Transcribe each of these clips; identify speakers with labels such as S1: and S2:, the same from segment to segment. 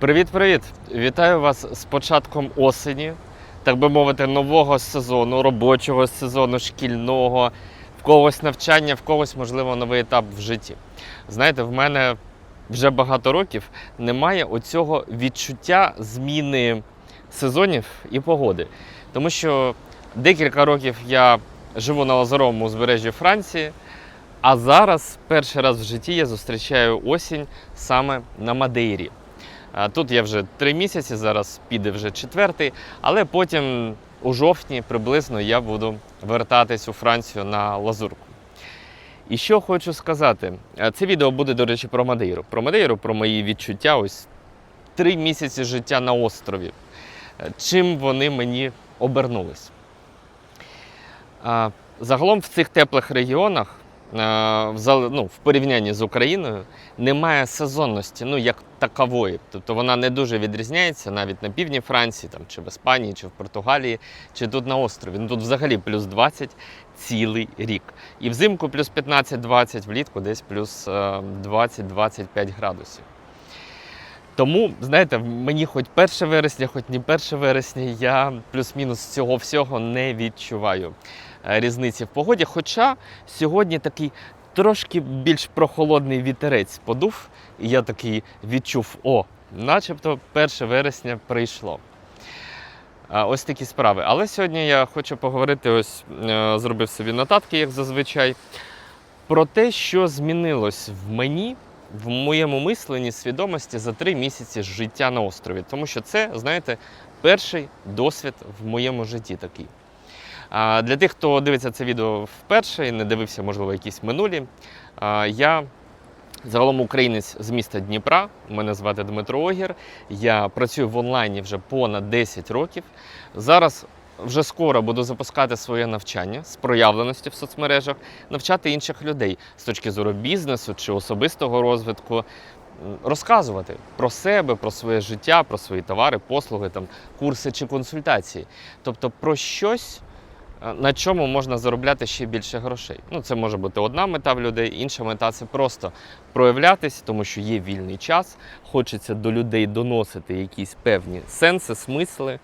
S1: Привіт-привіт! Вітаю вас з початком осені, так би мовити, нового сезону, робочого сезону, шкільного, в когось навчання, в когось, можливо, новий етап в житті. Знаєте, в мене вже багато років немає оцього відчуття зміни сезонів і погоди. Тому що декілька років я живу на Лазаровому узбережжі Франції, а зараз перший раз в житті я зустрічаю осінь саме на Мадейрі. Тут я вже три місяці, зараз піде вже четвертий, але потім у жовтні приблизно я буду вертатись у Францію на Лазурку. І що хочу сказати, це відео буде, до речі, про Мадейру. Про Мадейру, про мої відчуття. Ось три місяці життя на острові. Чим вони мені обернулись. Загалом в цих теплих регіонах, ну, в порівнянні з Україною, немає сезонності, ну як такової. Тобто вона не дуже відрізняється навіть на півдні Франції, там, чи в Іспанії, чи в Португалії, чи тут на острові. Ну тут взагалі плюс 20 цілий рік. І взимку плюс 15-20, влітку десь плюс е, 20-25 градусів. Тому, знаєте, мені хоч 1 вересня, хоч не 1 вересня, я плюс-мінус цього всього не відчуваю е, різниці в погоді. Хоча сьогодні такий трошки більш прохолодний вітерець подув, і я такий відчув: о, начебто 1 вересня прийшло. Ось такі справи. Але сьогодні я хочу поговорити, ось е, зробив собі нотатки, як зазвичай, про те, що змінилось в мені, в моєму мисленні, свідомості за три місяці життя на острові. Тому що це, знаєте, перший досвід в моєму житті такий. Для тих, хто дивиться це відео вперше і не дивився, можливо, якісь минулі, я загалом українець з міста Дніпра. Мене звати Дмитро Огір. Я працюю в онлайні вже понад 10 років. Зараз вже скоро буду запускати своє навчання з проявленості в соцмережах, навчати інших людей з точки зору бізнесу чи особистого розвитку. Розказувати про себе, про своє життя, про свої товари, послуги, там, курси чи консультації. Тобто про щось, на чому можна заробляти ще більше грошей. Ну, це може бути одна мета в людей, інша мета це просто проявлятись, тому що є вільний час, хочеться до людей доносити якісь певні сенси, смисли,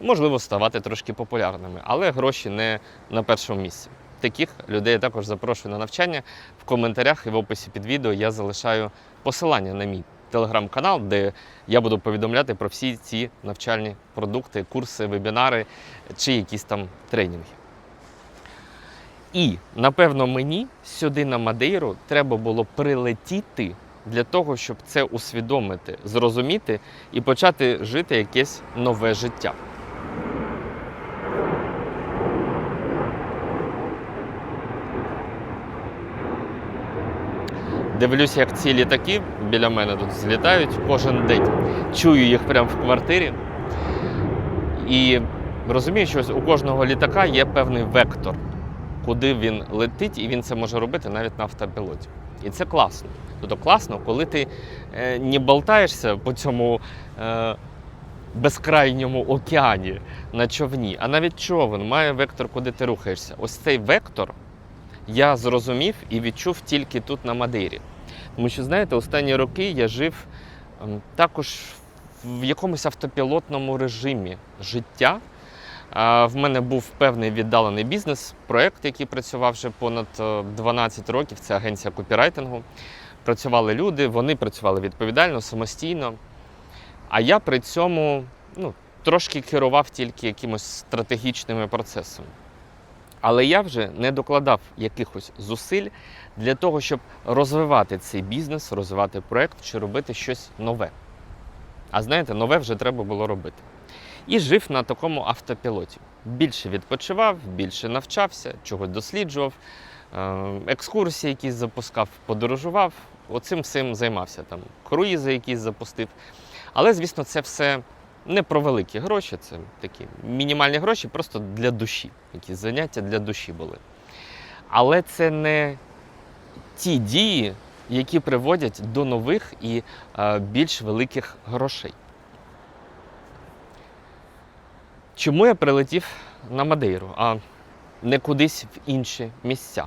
S1: можливо, ставати трошки популярними, але гроші не на першому місці. Таких людей я також запрошую на навчання. В коментарях і в описі під відео я залишаю посилання на мій телеграм-канал, де я буду повідомляти про всі ці навчальні продукти, курси, вебінари чи якісь там тренінги. І напевно мені сюди на Мадейру треба було прилетіти для того, щоб це усвідомити, зрозуміти і почати жити якесь нове життя. Дивлюся, як ці літаки біля мене тут злітають кожен день. Чую їх прямо в квартирі. І розумію, що у кожного літака є певний вектор, куди він летить, і він це може робити навіть на автопілоті. І це класно. Тобто класно, коли ти е, не болтаєшся по цьому е, безкрайньому океані на човні, а навіть човен має вектор, куди ти рухаєшся. Ось цей вектор я зрозумів і відчув тільки тут на Мадейрі. Тому що, знаєте, останні роки я жив ем, також в якомусь автопілотному режимі життя. В мене був певний віддалений бізнес, проєкт, який працював вже понад е, 12 років. Це агенція копірайтингу. Працювали люди, вони працювали відповідально, самостійно. А я при цьому ну, трошки керував тільки якимось стратегічними процесами. Але я вже не докладав якихось зусиль для того, щоб розвивати цей бізнес, розвивати проєкт чи робити щось нове. А знаєте, нове вже треба було робити. І жив на такому автопілоті. Більше відпочивав, більше навчався, чогось досліджував, е, екскурсії якісь запускав, подорожував. Оцим всім займався. Там круїзи якісь запустив. Але, звісно, це все не про великі гроші, це такі мінімальні гроші просто для душі. Якісь заняття для душі були. Але це не ті дії, які приводять до нових і е, більш великих грошей. Чому я прилетів на Мадейру, а не кудись в інші місця?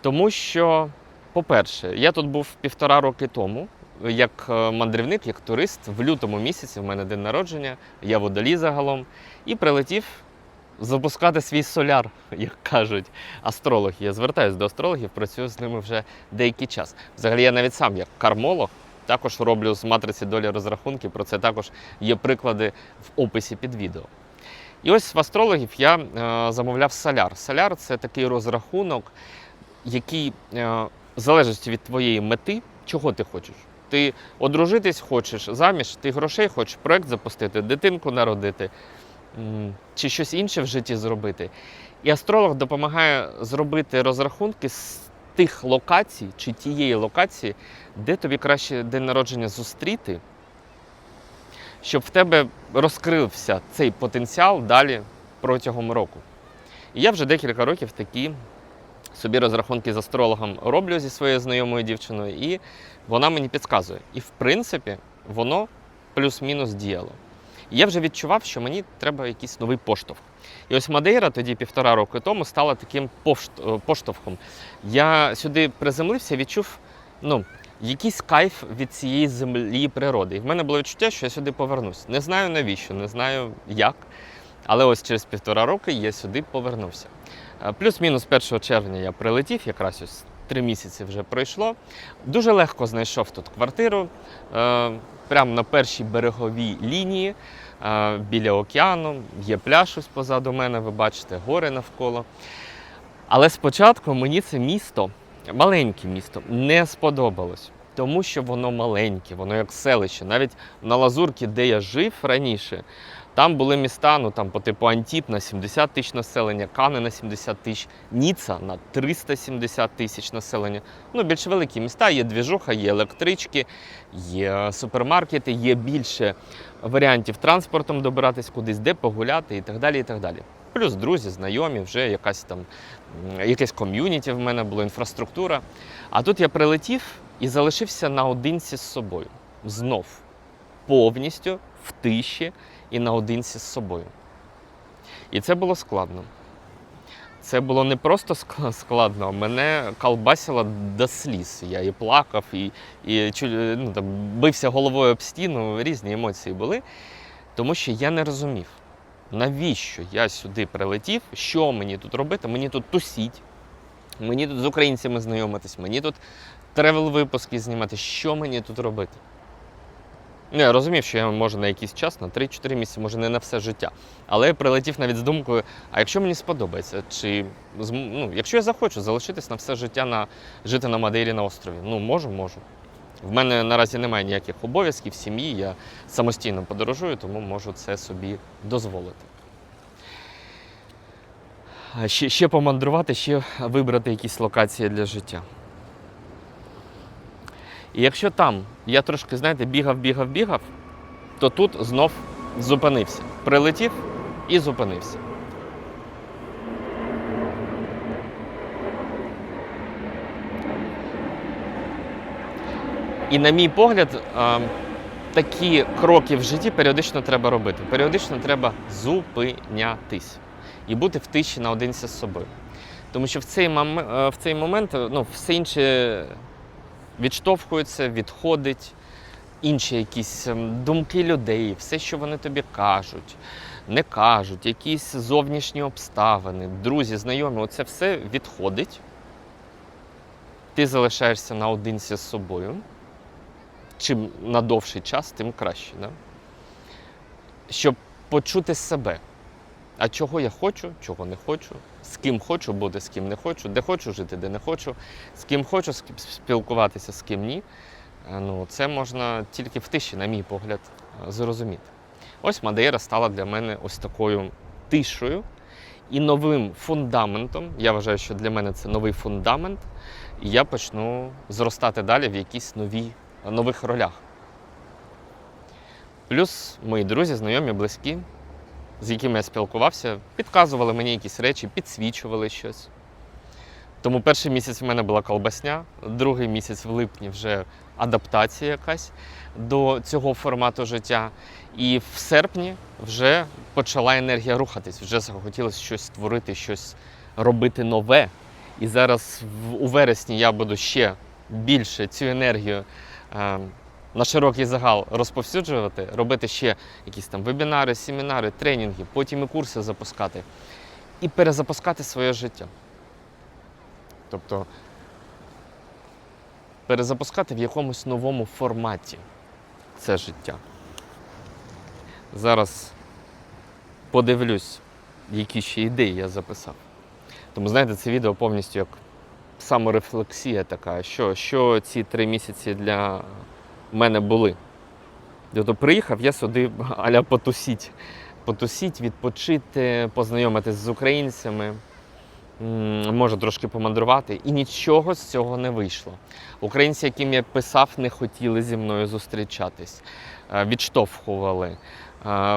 S1: Тому що, по-перше, я тут був півтора роки тому, як е, мандрівник, як турист в лютому місяці, в мене день народження, я водолій загалом, і прилетів запускати свій соляр, як кажуть астрологи. Я звертаюся до астрологів, працюю з ними вже деякий час. Взагалі, я навіть сам як кармолог. Також роблю з матриці долі розрахунки. Про це також є приклади в описі під відео. І ось в астрологів я е, замовляв соляр. Соляр це такий розрахунок, який е, в залежності від твоєї мети, чого ти хочеш. Ти одружитись хочеш заміж, ти грошей хочеш, проект запустити, дитинку народити чи щось інше в житті зробити. І астролог допомагає зробити розрахунки з тих локацій чи тієї локації, де тобі краще день народження зустріти, щоб в тебе розкрився цей потенціал далі протягом року. І я вже декілька років такі собі розрахунки з астрологом роблю зі своєю знайомою дівчиною, і вона мені підказує. І в принципі, воно плюс-мінус діяло. І я вже відчував, що мені треба якийсь новий поштовх. І ось Мадейра тоді півтора року тому стала таким е, поштовхом. Я сюди приземлився, відчув ну, якийсь кайф від цієї землі природи. І в мене було відчуття, що я сюди повернусь. Не знаю навіщо, не знаю як. Але ось через півтора роки я сюди повернувся. Е, Плюс-мінус 1 червня я прилетів, якраз ось три місяці вже пройшло. Дуже легко знайшов тут квартиру, е, прямо на першій береговій лінії, е, біля океану. Є пляж ось позаду мене, ви бачите, гори навколо. Але спочатку мені це місто, маленьке місто, не сподобалось. Тому що воно маленьке, воно як селище. Навіть на Лазурці, де я жив раніше, там були міста, ну там по типу Антіп на 70 тисяч населення, Кани на 70 тисяч, Ніца на 370 тисяч населення. Ну, більш великі міста, є двіжуха, є електрички, є супермаркети, є більше варіантів транспортом добиратись кудись, де погуляти і так далі. і так далі. Плюс друзі, знайомі, вже якась там якесь ком'юніті в мене було, інфраструктура. А тут я прилетів і залишився наодинці з собою. Знов повністю в тиші і наодинці з собою. І це було складно. Це було не просто ск- складно, мене колбасило до сліз. Я і плакав, і, і ну, там, бився головою об стіну, різні емоції були. Тому що я не розумів, навіщо я сюди прилетів, що мені тут робити, мені тут тусіть, мені тут з українцями знайомитись, мені тут тревел-випуски знімати, що мені тут робити. Ну, я розумів, що я можу на якийсь час, на 3-4 місяці, може не на все життя. Але я прилетів навіть з думкою: а якщо мені сподобається, чи ну, якщо я захочу залишитись на все життя на жити на Мадейрі на острові, ну можу, можу. В мене наразі немає ніяких обов'язків, сім'ї, я самостійно подорожую, тому можу це собі дозволити. Ще, ще помандрувати, ще вибрати якісь локації для життя. І якщо там я трошки, знаєте, бігав, бігав, бігав, то тут знов зупинився. Прилетів і зупинився. І на мій погляд, такі кроки в житті періодично треба робити. Періодично треба зупинятись і бути в тиші наодинці з собою. Тому що в цей, мом... е, в цей момент ну, все інше відштовхується, відходить, інші якісь ем, думки людей, все, що вони тобі кажуть, не кажуть, якісь зовнішні обставини, друзі, знайомі, оце все відходить. Ти залишаєшся наодинці з собою. Чим на довший час, тим краще. Да? Щоб почути себе. А чого я хочу, чого не хочу, з ким хочу бути, з ким не хочу, де хочу жити, де не хочу, з ким хочу спілкуватися, з ким ні. Е, Ну, це можна тільки в тиші, на мій погляд, е, зрозуміти. Ось Мадейра стала для мене ось такою тишою і новим фундаментом. Я вважаю, що для мене це новий фундамент, і я почну зростати далі в якісь нові, нових ролях. Плюс мої друзі, знайомі, близькі, з якими я спілкувався, підказували мені якісь речі, підсвічували щось. Тому перший місяць в мене була колбасня, другий місяць в липні вже адаптація якась до цього формату життя. І в серпні вже почала енергія рухатись, вже захотілося щось створити, щось робити нове. І зараз у вересні я буду ще більше цю енергію е, на широкий загал розповсюджувати, робити ще якісь там вебінари, семінари, тренінги, потім і курси запускати і перезапускати своє життя. Тобто перезапускати в якомусь новому форматі це життя. Зараз подивлюсь, які ще ідеї я записав. Тому, знаєте, це відео повністю як саморефлексія така, що, що ці три місяці для мене були. Тобто приїхав я сюди аля потусіть. Потусіть, відпочити, познайомитись з українцями, може трошки помандрувати. І нічого з цього не вийшло. Українці, яким я писав, не хотіли зі мною зустрічатись, е, відштовхували. Е,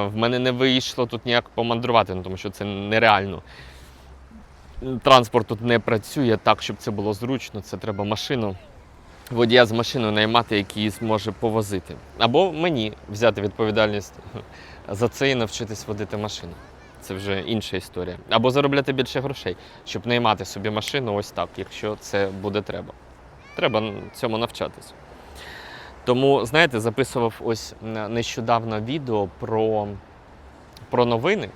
S1: В мене не вийшло тут ніяк помандрувати, ну, тому що це нереально. Транспорт тут не працює так, щоб це було зручно. Це треба машину, водія з машиною наймати, який зможе повозити. Або мені взяти відповідальність за це і навчитись водити машину. Це вже інша історія. Або заробляти більше грошей, щоб наймати собі машину ось так, якщо це буде треба. Треба цьому навчатись. Тому, знаєте, записував ось нещодавно відео про, про новини.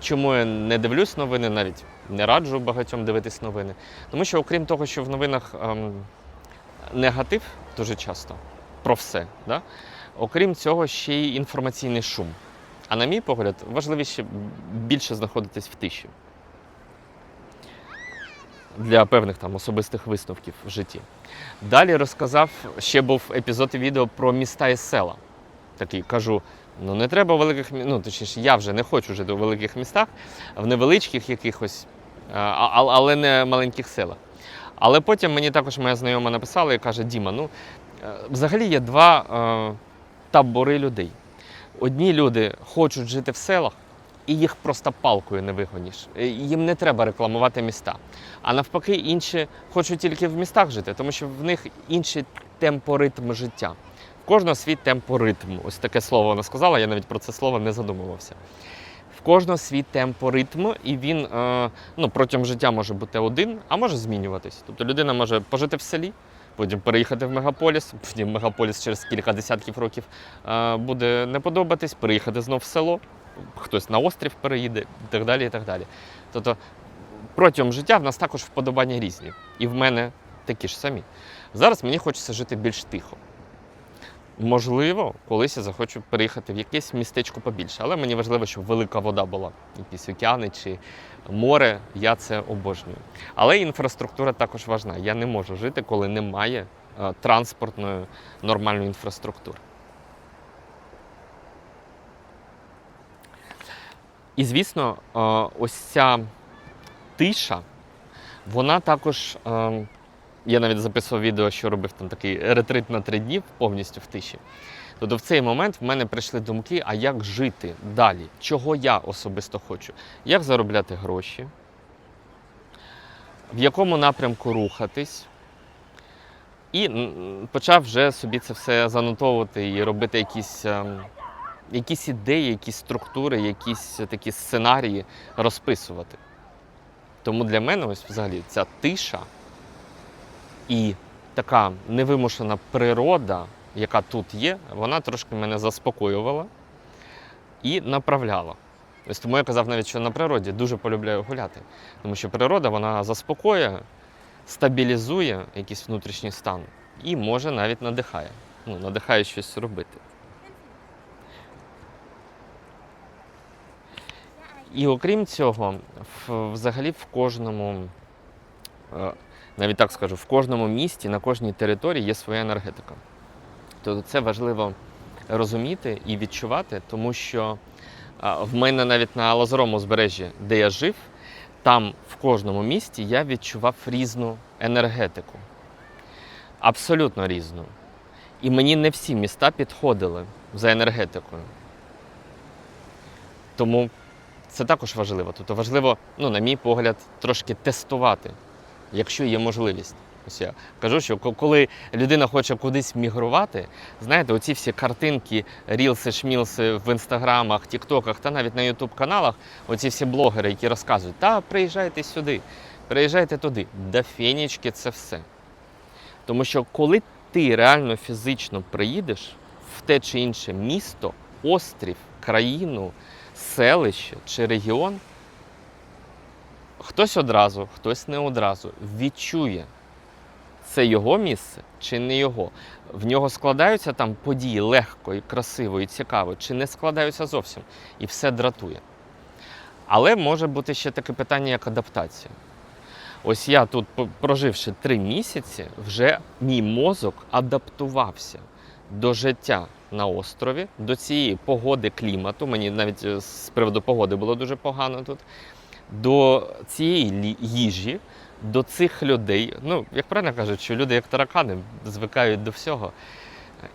S1: Чому я не дивлюсь новини, навіть не раджу багатьом дивитись новини. Тому що, окрім того, що в новинах ем, негатив дуже часто про все, да? окрім цього, ще й інформаційний шум. А на мій погляд, важливіше більше знаходитись в тиші для певних там особистих висновків в житті. Далі розказав, ще був епізод відео про міста і села. Такий кажу: ну не треба великих ну точніше, я вже не хочу жити у великих містах, в невеличких якихось, але не маленьких селах. Але потім мені також моя знайома написала і каже: Діма, ну е, взагалі є два е, табори людей. Одні люди хочуть жити в селах, і їх просто палкою не вигониш. Е, Їм не треба рекламувати міста. А навпаки, інші хочуть тільки в містах жити, тому що в них інший темпоритм життя. В кожного свій темпоритм. Ось таке слово вона сказала, я навіть про це слово не задумувався. В кожного свій темпоритм, і він е, ну, протягом життя може бути один, а може змінюватись. Тобто людина може пожити в селі, потім переїхати в мегаполіс, потім мегаполіс через кілька десятків років е, буде не подобатись, переїхати знов в село, хтось на острів переїде і так далі. І так далі. Тобто протягом життя в нас також вподобання різні. І в мене такі ж самі. Зараз мені хочеться жити більш тихо. Можливо, колись я захочу переїхати в якесь містечко побільше, але мені важливо, щоб велика вода була, якісь океани чи море. Я це обожнюю. Але інфраструктура також важна. Я не можу жити, коли немає е, транспортної нормальної інфраструктури. І звісно, е, ось ця тиша, вона також. Я навіть записував відео, що робив там такий ретрит на три дні повністю в тиші. Тобто в цей момент в мене прийшли думки, а як жити далі? Чого я особисто хочу? Як заробляти гроші? В якому напрямку рухатись? І почав вже собі це все занотовувати і робити якісь, ем, якісь ідеї, якісь структури, якісь такі сценарії розписувати. Тому для мене ось взагалі ця тиша і така невимушена природа, яка тут є, вона трошки мене заспокоювала і направляла. Ось тому я казав навіть, що на природі дуже полюбляю гуляти. Тому що природа вона заспокоює, стабілізує якийсь внутрішній стан і може навіть надихає. Ну, надихає щось робити. І окрім цього, взагалі в кожному, е, навіть так скажу, в кожному місті, на кожній території є своя енергетика. Тобто це важливо розуміти і відчувати, тому що в мене навіть на Лазурому узбережжі, де я жив, там в кожному місті я відчував різну енергетику. Абсолютно різну. І мені не всі міста підходили за енергетикою. Тому це також важливо. Тобто важливо, ну, на мій погляд, трошки тестувати, якщо є можливість. Ось я кажу, що коли людина хоче кудись мігрувати, знаєте, оці всі картинки, рілси, шмілси в інстаграмах, тіктоках та навіть на ютуб каналах, оці всі блогери, які розказують, та приїжджайте сюди, приїжджайте туди. Да фенічки це все. Тому що коли ти реально фізично приїдеш в те чи інше місто, острів, країну, селище чи регіон, хтось одразу, хтось не одразу відчує, це його місце чи не його. В нього складаються там події легко і красиво і цікаво, чи не складаються зовсім, і все дратує. Але може бути ще таке питання, як адаптація. Ось я тут, проживши три місяці, вже мій мозок адаптувався до життя на острові, до цієї погоди клімату. Мені навіть е, з приводу погоди було дуже погано тут. До цієї їжі, до цих людей. Ну, як правильно кажуть, що люди як таракани звикають до всього.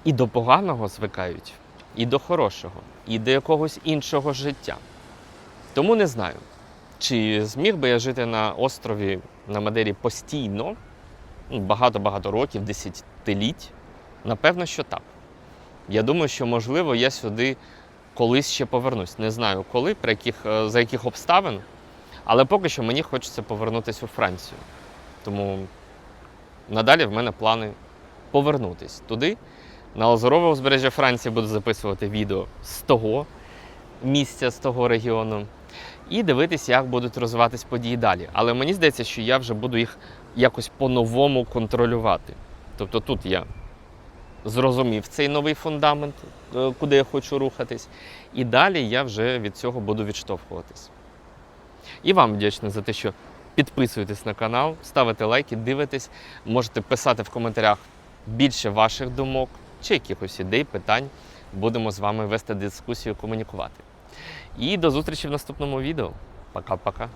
S1: І до поганого звикають, і до хорошого, і до якогось іншого життя. Тому не знаю, чи зміг би я жити на острові на Мадері постійно, ну, багато-багато років, десятиліть. Напевно, що так. Я думаю, що можливо я сюди колись ще повернусь. Не знаю коли, при яких, е, за яких обставин, але поки що мені хочеться повернутися у Францію. Тому надалі в мене плани повернутись туди. На Лазурове узбережжя Франції буду записувати відео з того місця, з того регіону, і дивитися, як будуть розвиватись події далі. Але мені здається, що я вже буду їх якось по-новому контролювати. Тобто тут я зрозумів цей новий фундамент, е, куди я хочу рухатись, і далі я вже від цього буду відштовхуватись. І вам вдячний за те, що підписуєтесь на канал, ставите лайки, дивитесь, можете писати в коментарях більше ваших думок чи якихось ідей, питань. Будемо з вами вести дискусію, комунікувати. І до зустрічі в наступному відео. Пока-пока.